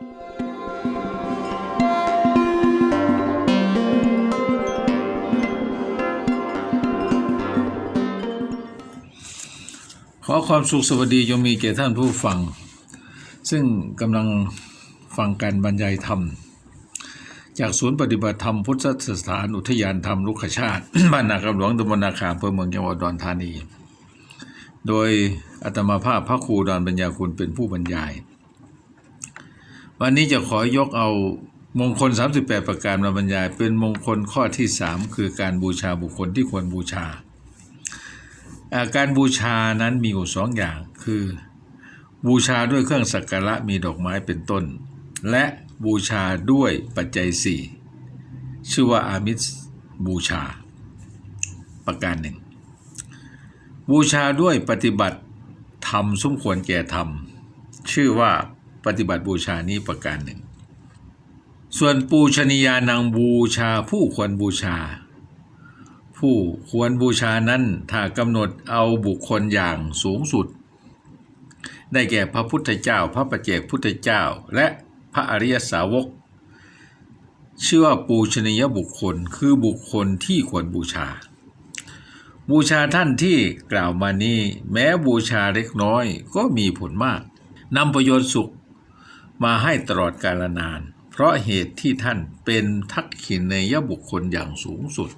ขอความสุขสวัสดีจงมีแก่ท่านผู้ฟัง ซึ่งกำลังฟังการบรรยายธรรม จากศูนย์ปฏิบัติธรรมพุทธสถานอุทยานธรรมลุกขชาติ บ้านนากำหลวงตำบลนาคาอำเภอเมืองจังหวัดดอุดรธานี โดยอาตมาภาพพระครูดอนปัญญาคุณเป็นผู้บรรยาย วันนี้จะขอยกเอามงคล 38 ประการมาบรรยาย เป็นมงคลข้อที่ 3 คือการบูชาบุคคลที่ควรบูชาาการบูชานั้นมีอยู่สองอย่าง คือ บูชาด้วยเครื่องสักการะมีดอกไม้เป็นต้น และบูชาด้วยปัจจัยสี่ชื่อว่าอามิสบูชา ประการหนึ่ง บูชาด้วยปฏิบัติธรรมสมควรแก่ธรรม ชื่อว่า ปฏิบัติบูชานี้ประการหนึ่ง ส่วนปูชนียานังบูชาผู้ควรบูชา ผู้ควรบูชานั้นถ้ากำหนดเอาบุคคลอย่างสูงสุด ได้แก่พระพุทธเจ้า พระประเจกพุทธเจ้า และพระอริยสาวก ชื่อว่าปูชนียบุคคลคือบุคคลที่ควรบูชาบูชาท่านที่กล่าวมานี้แม้บูชาเล็กน้อยก็มีผลมากนำประโยชน์สุข มาให้ตลอดกาลนาน เพราะเหตุที่ท่านเป็นทักขินเนยบุคคลอย่างสูงสุด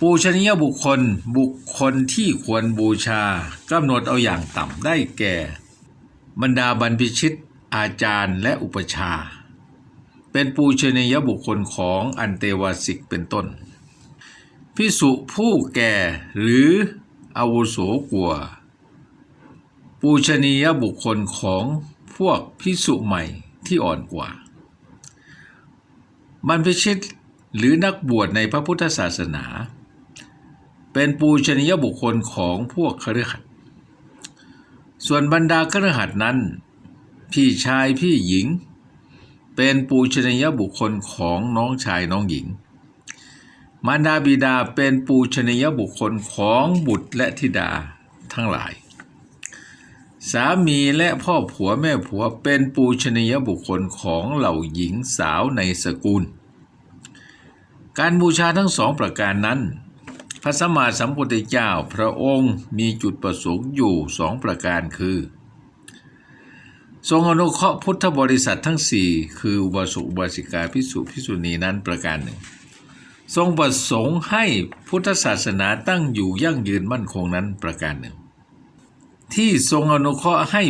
ปูชนียบุคคลบุคคลที่ควรบูชากำหนดเอาอย่างต่ำได้แก่ บรรดาบรรพชิต อาจารย์และอุปชา เป็นปูชนียบุคคลของอันเตวาสิกเป็นต้นพิสุผู้แก่หรืออาวุโสกว่าปูชนียบุคคลของพวกพิสุใหม่ ที่อ่อนกว่า บรรพชิตหรือนักบวชในพระพุทธศาสนา เป็นปูชนียบุคคลของพวกคฤหัสถ์ส่วนบรรดาคฤหัสถ์นั้น พี่ชายพี่หญิง เป็นปูชนียบุคคลของน้องชายน้องหญิง มารดาบิดาเป็นปูชนียบุคคลของบุตรและธิดาทั้งหลาย สามีและพ่อผัวแม่ผัวเป็นปูชนียบุคคลของเหล่าหญิงสาวในสกุล การบูชาทั้งสองประการนั้น พระสัมมาสัมพุทธเจ้าพระองค์มีจุดประสงค์อยู่สองประการคือ ทรงอนุเคราะห์พุทธบริษัททั้งสี่คืออุบาสกอุบาสิกาพิสุพิสุณีนั้นประการหนึ่ง ทรงประสงค์ให้พุทธศาสนาตั้งอยู่ยั่งยืนมั่นคงนั้นประการหนึ่ง ที่ทรงอนุเคราะห์ให้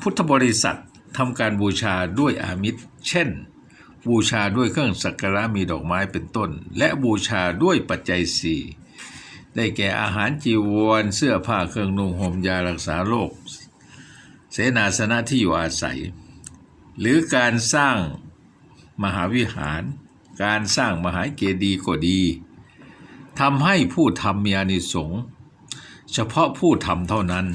พุทธบริษัททำการบูชาด้วยอามิตร เช่น บูชาด้วยเครื่องสักการะมีดอกไม้เป็นต้น และบูชาด้วยปัจจัยสี่ได้แก่อาหารจีวรเสื้อผ้าเครื่องนุ่งห่มยารักษาโรคเสนาสนะที่อยู่อาศัย หรือการสร้างมหาวิหาร การสร้างมหาเกดีย์ก็ดีทำให้ผู้ทำมีอานิสงส์ เฉพาะผู้ทำเท่านั้น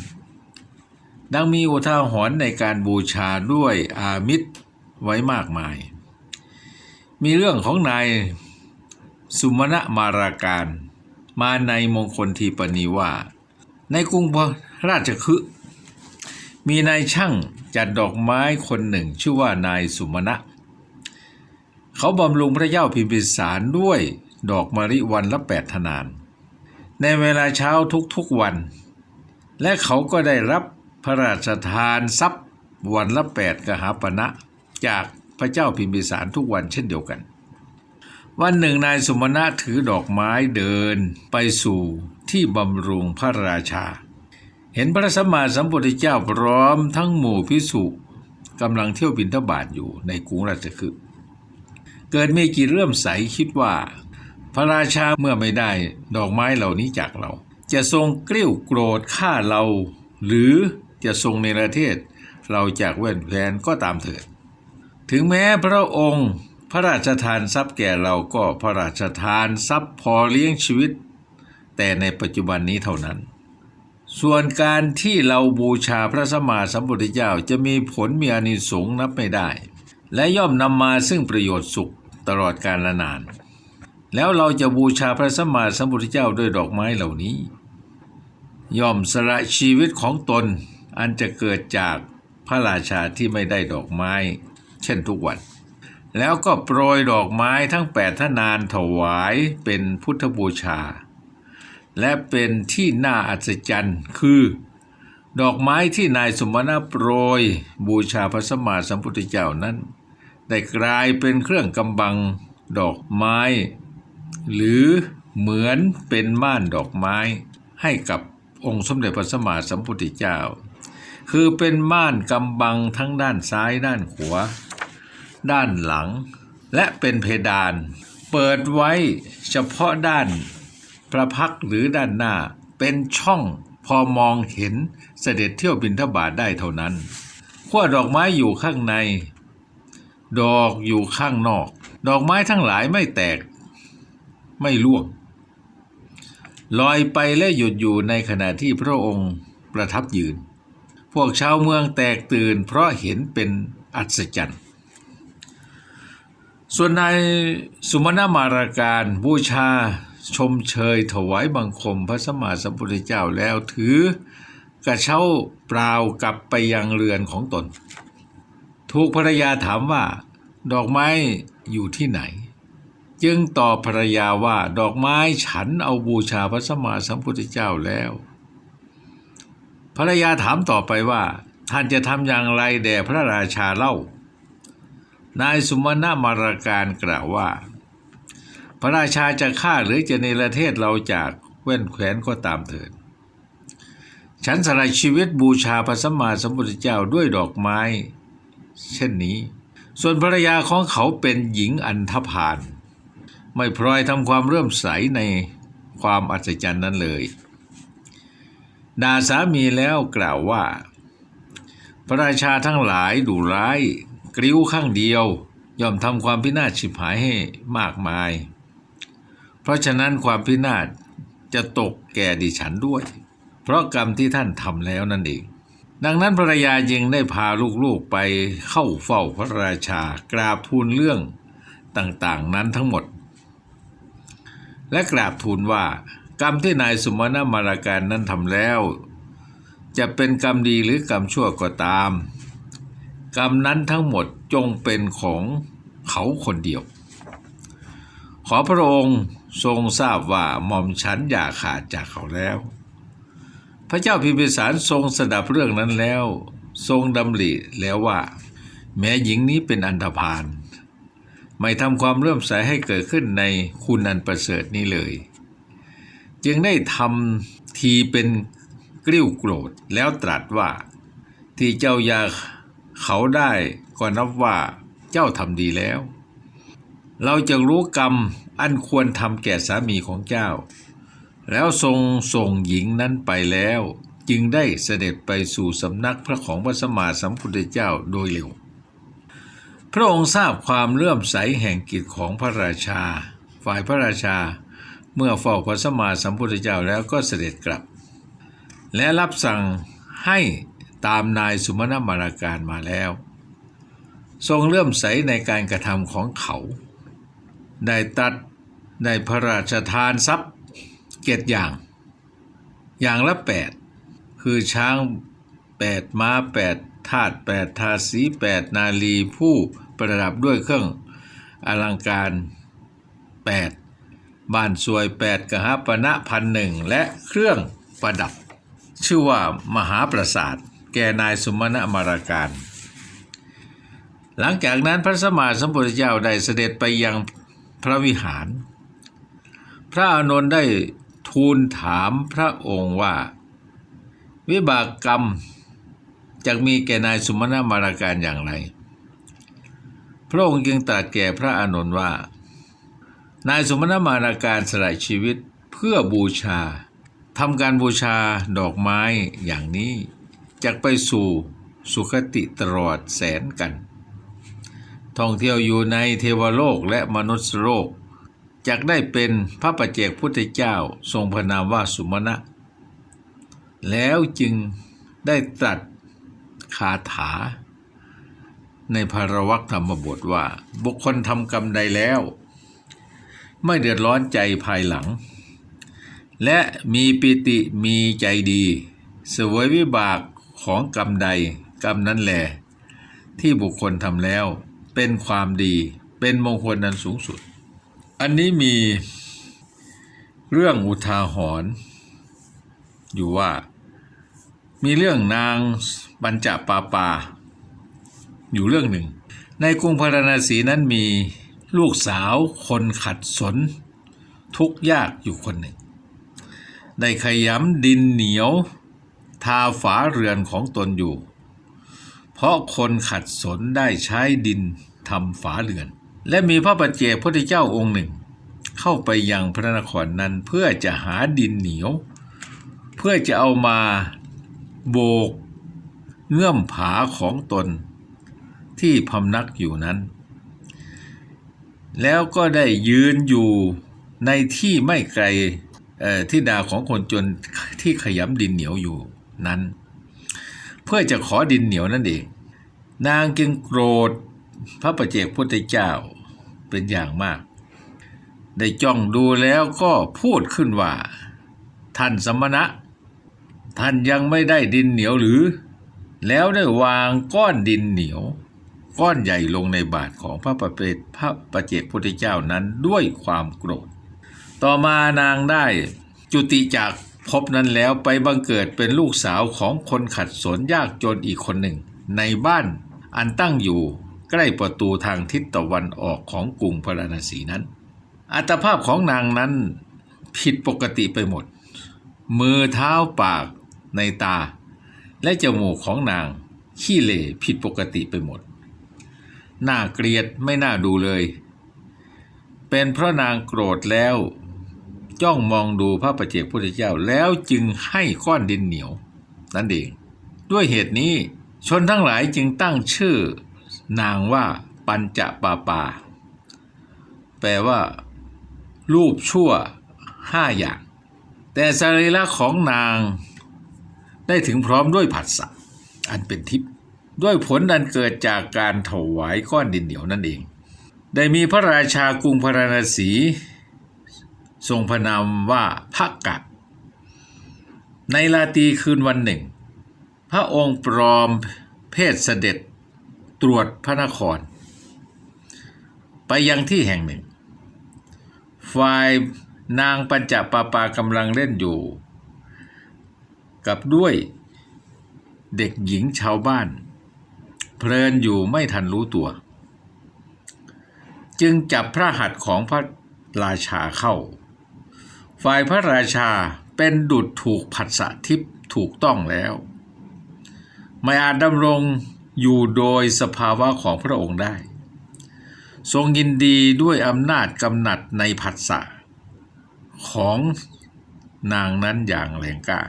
ดังมีอุทาหรณ์ในการบูชาด้วยอามิตรไว้มากมาย มีเรื่องของนายสุมาณมาราการ มาในมงคลทีปณีว่า ในกรุงพระราชคฤห์มีนายช่างจัดดอกไม้คนหนึ่งชื่อว่านายสุมาณะ เขาบำรุงพระเจ้าพิมพิสารด้วยดอกมะริวันละแปดธนาน ในเวลาเช้าทุกๆวัน และเขาก็ได้รับพระราชทานทรัพย์วันละแปดกหาปณะจากพระเจ้าพิมพิสารทุกวันเช่นเดียวกัน วันหนึ่งนายสมณะถือดอกไม้เดินไปสู่ที่บำรุงพระราชา เห็นพระสัมมาสัมพุทธเจ้าพร้อมทั้งหมู่พิสุกำลังเที่ยวบินทบาทอยู่ในกรุงราชคฤห์เกิดมีกิจเริ่อมใสคิดว่า ระราชาเมื่อไม่ได้ดอกไม้เหล่านี้จากเรา จะทรงเกลี้ยวโกรธฆ่าเรา หรือจะทรงในประเทศ เราจากแว่นแผนก็ตามเถิด ถึงแม้พระองค์พระราชทานทรัพย์แก่เราก็พระราชทานทรัพย์พอเลี้ยงชีวิต แต่ในปัจจุบันนี้เท่านั้น ส่วนการที่เราบูชาพระสมมาสัมพุทธเจ้าจะมีผลมีอานิสงส์นับไม่ได้ และย่อมนำมาซึ่งประโยชน์สุขตลอดกาลนาน แล้วเราจะบูชาพระสัมมาสัมพุทธเจ้าด้วยดอกไม้เหล่านี้ ย่อมสละชีวิตของตนอันจะเกิดจากพระราชาที่ไม่ได้ดอกไม้ เช่นทุกวัน แล้วก็โปรยดอกไม้ทั้งแปดทนานถวายเป็นพุทธบูชา และเป็นที่น่าอัศจรรย์คือ ดอกไม้ที่นายสมณะโปรย บูชาพระสมมาสัมพุทธเจ้านั้น ได้กลายเป็นเครื่องกำบัง ดอกไม้ หรือเหมือนเป็นม่านดอกไม้ให้กับองค์สมเด็จพระสัมมาสัมพุทธเจ้า คือเป็นม่านกำบังทั้งด้านซ้ายด้านขวาด้านหลัง และเป็นเพดาน เปิดไว้เฉพาะด้านพระพักหรือด้านหน้าเป็นช่องพอมองเห็นเสด็จเที่ยวบินทบาทได้เท่านั้นขั้วดอกไม้อยู่ข้างใน ดอกอยู่ข้างนอก ดอกไม้ทั้งหลายไม่แตก ไม่ร่วง ลอยไปและหยุดอยู่ในขณะที่พระองค์ประทับยืน พวกชาวเมืองแตกตื่นเพราะเห็นเป็นอัศจรรย์ ส่วนนายสุมาณมาราการบูชาชมเชยถวายบังคมพระสมมาสัมพุทธเจ้าแล้วถือกระเช้าเปล่ากลับไปยังเรือนของตน ถูกภรรยาถามว่า ดอกไม้อยู่ที่ไหน จึงตอบภรรยาว่าดอกไม้ฉันเอาบูชาพระสมมาสัมพุทธเจ้าแล้ว ภรรยาถามต่อไปว่า ท่านจะทำอย่างไรแด่พระราชาเล่า นายสุมาณมารการกล่าวว่า พระราชาจะฆ่าหรือจะเนประเทศเราจากแว่นแขวนก็ตามเถิดฉันสละชีวิตบูชาพระสมมาสัมพุทธเจ้าด้วยดอกไม้ เช่นนี้ ส่วนภรรยาของเขาเป็นหญิงอันธพาล ไม่พลอยทำความเรื่อมใสในความอัศจรรย์นั้นเลยด่าสามีแล้วกล่าวว่า พระราชาทั้งหลายดุร้าย กริ้วข้างเดียว ย่อมทำความพินาศฉิบหายให้มากมาย เพราะฉะนั้นความพินาศจะตกแก่ดิฉันด้วย เพราะกรรมที่ท่านทำแล้วนั่นเอง ดังนั้นภรรยาจึงได้พาลูกๆไปเข้าเฝ้าพระราชากราบทูลเรื่องต่างๆนั้นทั้งหมด และกราบทูลว่ากรรมที่นายสุมาณมาราการนั้นทำแล้ว จะเป็นกรรมดีหรือกรรมชั่วก็ตาม กรรมนั้นทั้งหมดจงเป็นของเขาคนเดียว ขอพระองค์ทรงทราบว่าหม่อมฉันอย่าขาดจากเขาแล้ว พระเจ้าพิมพิสารทรงสดับเรื่องนั้นแล้ว ทรงดำริแล้วว่า แม้หญิงนี้เป็นอันธพาล ไม่ทำความเริ่อมใสให้เกิดขึ้นในคุณอันประเสริฐนี้เลย จึงได้ทำทีเป็นกริ้วโกรธแล้วตรัสว่า ที่เจ้ายาเขาได้ก็นับว่าเจ้าทำดีแล้ว เราจะรู้กรรมอันควรทำแก่สามีของเจ้า แล้วทรงส่งหญิงนั้นไปแล้ว จึงได้เสด็จไปสู่สำนักพระของพระสมมาสัมพุทธเจ้าโดยเร็ว พระองค์ทราบความเลื่อมใสแห่งกิจของพระราชา ฝ่ายพระราชา เมื่อเฝ้าพระสมมาสัมพุทธเจ้าแล้วก็เสด็จกลับ และรับสั่งให้ตามนายสุมาณมาราการมาแล้ว ทรงเลื่อมใสในการกระทำของเขา ได้ตัดได้พระราชทานทรัพย์เจ็ดอย่าง อย่างละแปดคือช้างแปดม้าแปด ทาตุแปดทาสีแปดนาลีผู้ประดับด้วยเครื่องอลังการแปดบ้านสวยแปดกหปณะพันหนึ่งและเครื่องประดับ ชื่อว่ามหาปราสาท แก่นายสุมาณมาราการ หลังจากนั้นพระสมมาสัมพุทธเจ้าได้เสด็จไปยังพระวิหาร พระอานนท์ได้ทูลถามพระองค์ว่า วิบากกรรม จะมีแก่นายสุมาณมาราการอย่างไร พระองค์จึงตรัสแก่พระอานนท์ว่า นายสุมาณมาราการสละชีวิตเพื่อบูชาทำการบูชาดอกไม้อย่างนี้จะไปสู่สุคติตลอดแสนกัน ท่องเที่ยวอยู่ในเทวโลกและมนุษยโลกจะได้เป็นพระปัจเจกพุทธเจ้าทรงพระนามว่าสุมาณะ แล้วจึงได้ตรัส คาถา ในภารวักธรรมบทว่า บุคคลทำกรรมใดแล้ว ไม่เดือดร้อนใจภายหลัง และมีปิติมีใจดีสวยวิบากของกรรมใดกรรมนั้นแหลที่บุคคลทำแล้วเป็นความดีเป็นมงคลนันสูงสุด อันนี้มีเรื่องอุทาหรณ์อยู่ว่า มีเรื่องนางบัญจปาปา อยู่เรื่องหนึ่ง ในกรุงพาราณสีนั้นมีลูกสาวคนขัดสน ทุกยากอยู่คนหนึ่ง ได้ขยำดินเหนียว ทาฝาเรือนของตนอยู่ เพราะคนขัดสนได้ใช้ดินทำฝาเรือน และมีพระปัจเจกพุทธเจ้าองค์หนึ่ง เข้าไปยังพระนครนั้นเพื่อจะหาดินเหนียว เพื่อจะเอามา โบก เงื่อมผาของตน ที่พำนักอยู่นั้น แล้วก็ได้ยืนอยู่ในที่ไม่ไกลเอ่อที่ดาของคนจนที่ขยำดินเหนียวอยู่นั้น เพื่อจะขอดินเหนียวนั่นเอง นางจึงโกรธพระประเจกพุทธเจ้าเป็นอย่างมาก ได้จ้องดูแล้วก็พูดขึ้นว่า ท่านสมณะ ท่านยังไม่ได้ดินเหนียวหรือ แล้วได้วางก้อนดินเหนียว ก้อนใหญ่ลงในบาทของพระประเปศพระประเจกพุทธเจ้านั้นด้วยความโกรธ ต่อมานางได้จุติจากภพนั้นแล้วไปบังเกิดเป็นลูกสาวของคนขัดสนยากจนอีกคนหนึ่ง ในบ้านอันตั้งอยู่ใกล้ประตูทางทิศตะวันออกของกรุงพาราณสีนั้น อัตภาพของนางนั้นผิดปกติไปหมด มือเท้าปาก ในตา และจมูกของนาง ขี้เหร่ผิดปกติไปหมด น่าเกลียดไม่น่าดูเลย เป็นเพราะนางโกรธแล้ว จ้องมองดูพระประเจกพุทธเจ้าแล้วจึงให้ก้อนดินเหนียว นั่นเอง ด้วยเหตุนี้ชนทั้งหลายจึงตั้งชื่อ นางว่าปัญจปาปา แปลว่า รูปชั่วห้าอย่าง แต่สรีระของนาง ได้ถึงพร้อมด้วยผัสสะอันเป็นทิพย์ด้วยผลอันเกิดจากการถวายก้อนดินเหนียวนั่นเอง ได้มีพระราชากรุงพาราณสี ทรงพระนามว่าพระกะในลาตีคืนวันหนึ่ง พระองค์ปลอมเพศเสด็จตรวจพระนคร ไปยังที่แห่งหนึ่ง ฝ่ายนางปัญจปาปากำลังเล่นอยู่ กับด้วยเด็กหญิงชาวบ้าน เพลินอยู่ไม่ทันรู้ตัว จึงจับพระหัตถ์ของพระราชาเข้า ฝ่ายพระราชาเป็นดุจถูกผัสสะทิพย์ถูกต้องแล้ว ไม่อาจดำรงอยู่โดยสภาวะของพระองค์ได้ ทรงยินดีด้วยอำนาจกำหนัดในผัสสะของนางนั้นอย่างแรงกล้า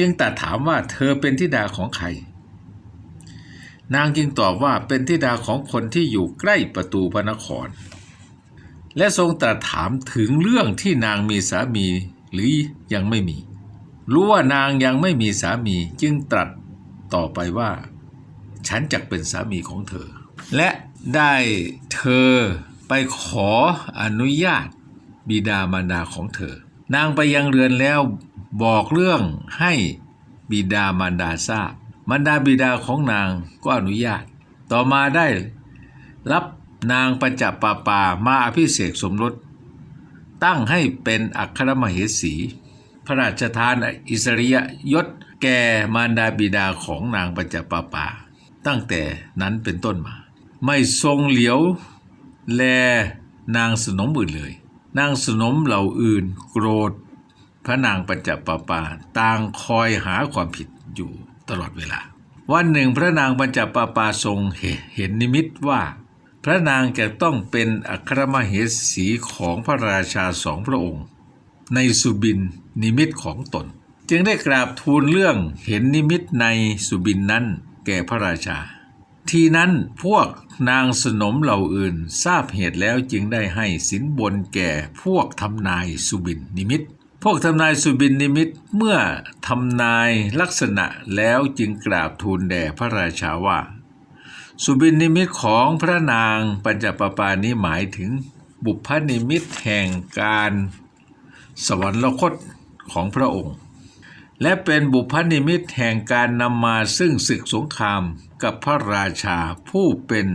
จึงตัดถามว่าเธอเป็นธิดาของใคร นางจึงตอบว่าเป็นธิดาของคนที่อยู่ใกล้ประตูพระนคร และทรงตรัสถามถึงเรื่องที่นางมีสามีหรือยังไม่มี รู้ว่านางยังไม่มีสามีจึงตรัสต่อไปว่า ฉันจักเป็นสามีของเธอ และได้เธอไปขออนุญาตบิดามารดาของเธอ นางไปยังเรือนแล้ว บอกเรื่องให้บิดามารดาทราบมารดาบิดาของนางก็อนุญาต ต่อมาได้รับนางปัญจปาปามาอภิเษกสมรส ตั้งให้เป็นอัครมเหสี พระราชทานอิสริยยศแก่มารดาบิดาของนางปัญจปาปา ตั้งแต่นั้นเป็นต้นมา ไม่ทรงเหลียว แลนางสนมอื่นเลย นางสนมเหล่าอื่นโกรธ พระนางปัญจปาปาต่างคอยหาความผิดอยู่ตลอดเวลา วันหนึ่งพระนางปัญจปาปาทรงเห็นนิมิตว่า พระนางจะต้องเป็นอัครมเหสีของพระราชาสองพระองค์ ในสุบินนิมิตของตน จึงได้กราบทูลเรื่องเห็นนิมิตในสุบินนั้นแก่พระราชา ทีนั้นพวกนางสนมเหล่าอื่นทราบเหตุแล้วจึงได้ให้สินบนแก่พวกทำนายสุบินนิมิต พวกทำนายสุบินนิมิตเมื่อทำนายลักษณะแล้วจึงกราบทูลแด่พระราชาว่า สุบินนิมิตของพระนางปัญจปปานี้หมายถึงบุพนิมิตแห่งการสวรรคตของพระองค์ และเป็นบุพนิมิตแห่งการนำมาซึ่งศึกสงครามกับพระราชาผู้เป็น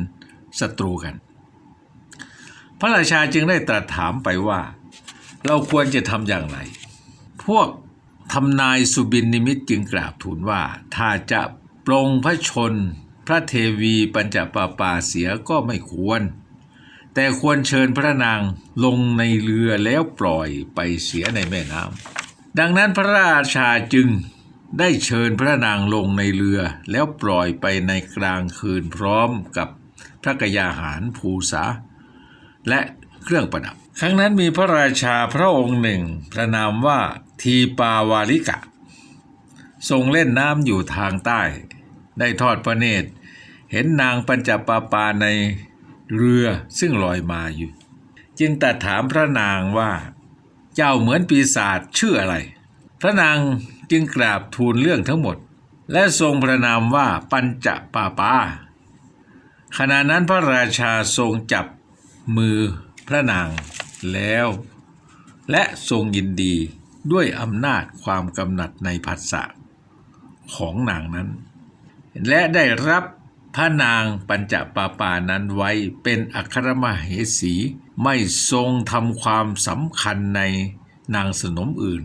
ศัตรูกัน พระราชาจึงได้ตรัสถามไปว่า เราควรจะทำอย่างไร พวกทำนายสุบินนิมิตจึงกราบทูลว่า ถ้าจะปรงพระชน พระเทวีปัญจปาปาเสียก็ไม่ควร แต่ควรเชิญพระนางลงในเรือแล้วปล่อยไปเสียในแม่น้ำดังนั้นพระราชาจึงได้เชิญพระนางลงในเรือแล้วปล่อยไปในกลางคืนพร้อมกับพระกยาหารภูษาและ เครื่องประดับ ครั้งนั้นมีพระราชาพระองค์หนึ่ง พระนามว่าทีปาวาริกะ ทรงเล่นน้ำอยู่ทางใต้ ได้ทอดพระเนตร เห็นนางปัญจปาปาในเรือซึ่งลอยมาอยู่ จึงตรัสถามพระนางว่า เจ้าเหมือนปีศาจชื่ออะไร พระนางจึงกราบทูลเรื่องทั้งหมด และทรงพระนามว่าปัญจปาปาขณะนั้นพระราชาทรงจับมือ พระนางแล้ว และทรงยินดีด้วยอำนาจความกำหนัดในผัสสะของนางนั้น และได้รับพระนางปัญจปาปานั้นไว้เป็นอัครมเหสี ไม่ทรงทำความสำคัญในนางสนมอื่น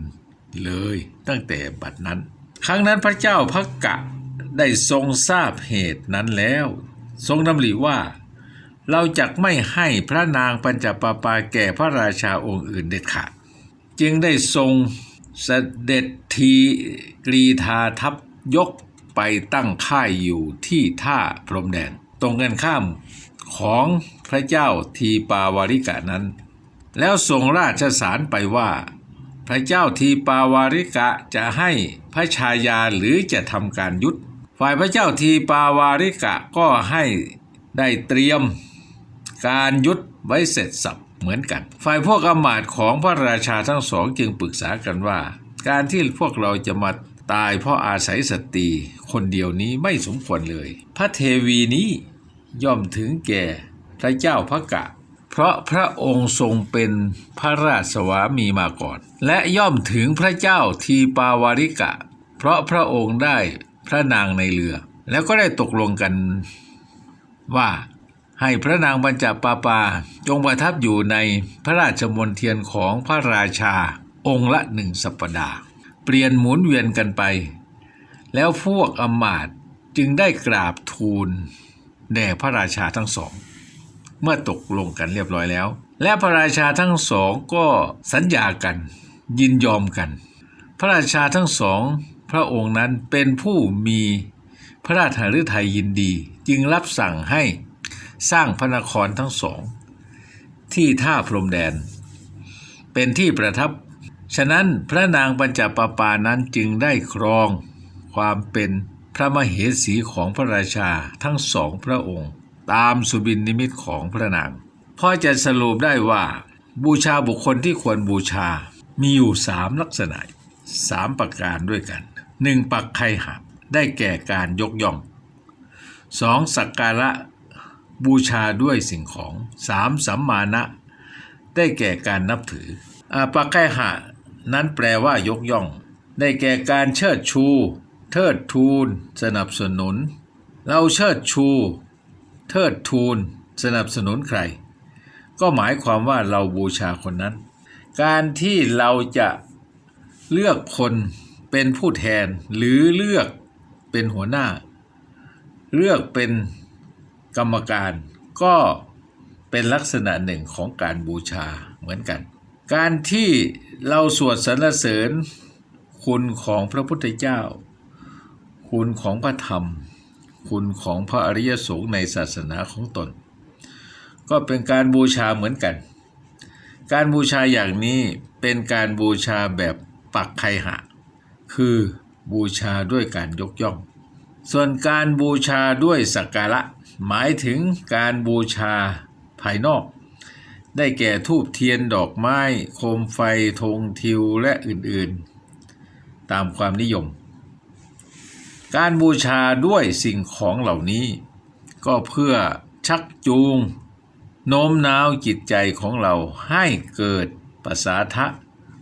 เลยตั้งแต่บัดนั้น ครั้งนั้นพระเจ้าพักกะได้ทรงทราบเหตุนั้นแล้ว ทรงดำริว่า เราจะไม่ให้พระนางปัญจปาปาแก่พระราชาองค์อื่นเด็ดขาด จึงได้ทรงเสด็จทีกรีธาทัพยกไปตั้งค่ายอยู่ที่ท่าพรมแดน ตรงกันข้ามของพระเจ้าทีปาวาริกะนั้น แล้วส่งราชสารไปว่า พระเจ้าทีปาวาริกะจะให้พระชายาหรือจะทำการยุดฝ่ายพระเจ้าทีปาวาริกะก็ให้ได้เตรียม การยุดไว้เสร็จสับเหมือนกัน ฝ่ายพวกอมาตของพระราชาทั้งสองจึงปรึกษากันว่า การที่พวกเราจะมาตายเพราะอาศัยสตรีคนเดียวนี้ไม่สมควรเลย พระเทวีนี้ย่อมถึงแก่พระเจ้าพระกะ เพราะพระองค์ทรงเป็นพระราชสวามีมาก่อน และย่อมถึงพระเจ้าทีปาวาริกะ เพราะพระองค์ได้พระนางในเรือ แล้วก็ได้ตกลงกันว่า ให้พระนางบรรจปาปาจงประทับอยู่ในพระราชมณฑลของพระราชา องค์ละหนึ่งสัปดาห์ เปลี่ยนหมุนเวียนกันไป แล้วพวกอมาตจึงได้กราบทูลแด่พระราชาทั้งสอง เมื่อตกลงกันเรียบร้อยแล้ว และพระราชาทั้งสองก็สัญญากัน ยินยอมกัน พระราชาทั้งสอง พระองค์นั้นเป็นผู้มีพระราชฤทัยยินดี จึงรับสั่งให้ สร้างพระนครทั้งสอง ที่ท่าพรมแดน เป็นที่ประทับ ฉะนั้นพระนางปัญจปาปานั้นจึงได้ครองความเป็นพระมเหสีของพระราชาทั้งสองพระองค์ ตามสุบินนิมิตของพระนางพอจะสรุปได้ว่าบูชาบุคคลที่ควรบูชา มีอยู่สามลักษณะสามประการด้วยกันหนึ่งปักไคหับได้แก่การยกย่องสองสักการะ บูชาด้วยสิ่งของสามสัมมาณะ ได้แก่การนับถืออาปักไคหะ นั้นแปลว่ายกย่อง ได้แก่การเชิดชู เทิดทูน สนับสนุน เราเชิดชู เทิดทูน สนับสนุนใคร ก็หมายความว่าเราบูชาคนนั้น การที่เราจะเลือกคนเป็นผู้แทนหรือเลือกเป็นหัวหน้า เลือกเป็น กรรมการก็เป็นลักษณะหนึ่งของการบูชาเหมือนกัน การที่เราสวดสรรเสริญคุณของพระพุทธเจ้า คุณของพระธรรม คุณของพระอริยสงฆ์ในศาสนาของตน ก็เป็นการบูชาเหมือนกัน การบูชาอย่างนี้เป็นการบูชาแบบปักไคหะ คือบูชาด้วยการยกย่อง ส่วนการบูชาด้วยสักการะ หมายถึงการบูชาภายนอก ได้แก่ทูบเทียนดอกไม้โคมไฟธงทิวและอื่นๆ ตามความนิยม การบูชาด้วยสิ่งของเหล่านี้ ก็เพื่อชักจูง โน้มน้าวจิตใจของเราให้เกิดภาษาทะ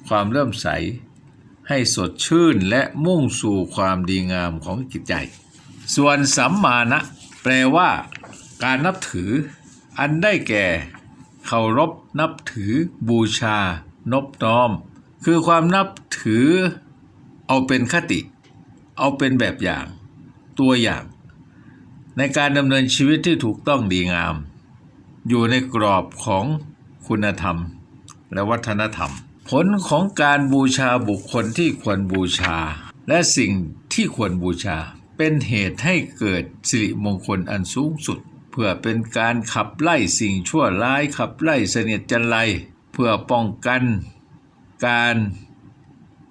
ความเริ่มใส ให้สดชื่นและมุ่งสู่ความดีงามของจิตใจ ส่วนสัมมานะ แปลว่าการนับถือ อันได้แก่เคารพนับถือ บูชา นบน้อม คือความนับถือ เอาเป็นคติ เอาเป็นแบบอย่าง ตัวอย่าง ในการดำเนินชีวิตที่ถูกต้องดีงาม อยู่ในกรอบของคุณธรรม และวัฒนธรรม ผลของการบูชาบุคคลที่ควรบูชา และสิ่งที่ควรบูชา เป็นเหตุให้เกิดสิริมงคลอันสูงสุด เพื่อเป็นการขับไล่สิ่งชั่วร้ายขับไล่เสนียดจันไรเพื่อป้องกันการ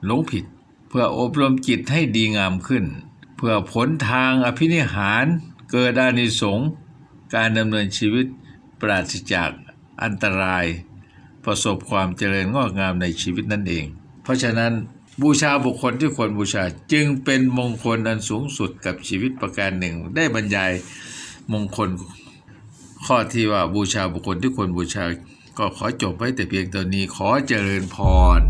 หลงผิด เพื่ออบรมจิตให้ดีงามขึ้น เพื่อผลทางอภินิหาร เกิดอานิสงส์การดำเนินชีวิตปราศจากอันตราย ประสบความเจริญงอกงามในชีวิตนั่นเอง เพราะฉะนั้น บูชาบุคคลที่ควรบูชา จึงเป็นมงคลอันสูงสุดกับชีวิตประการหนึ่ง ได้บรรยายมงคลข้อที่ว่าบูชาบุคคลที่ควรบูชา ก็ขอจบไว้แต่เพียงตอนนี้ขอเจริญพร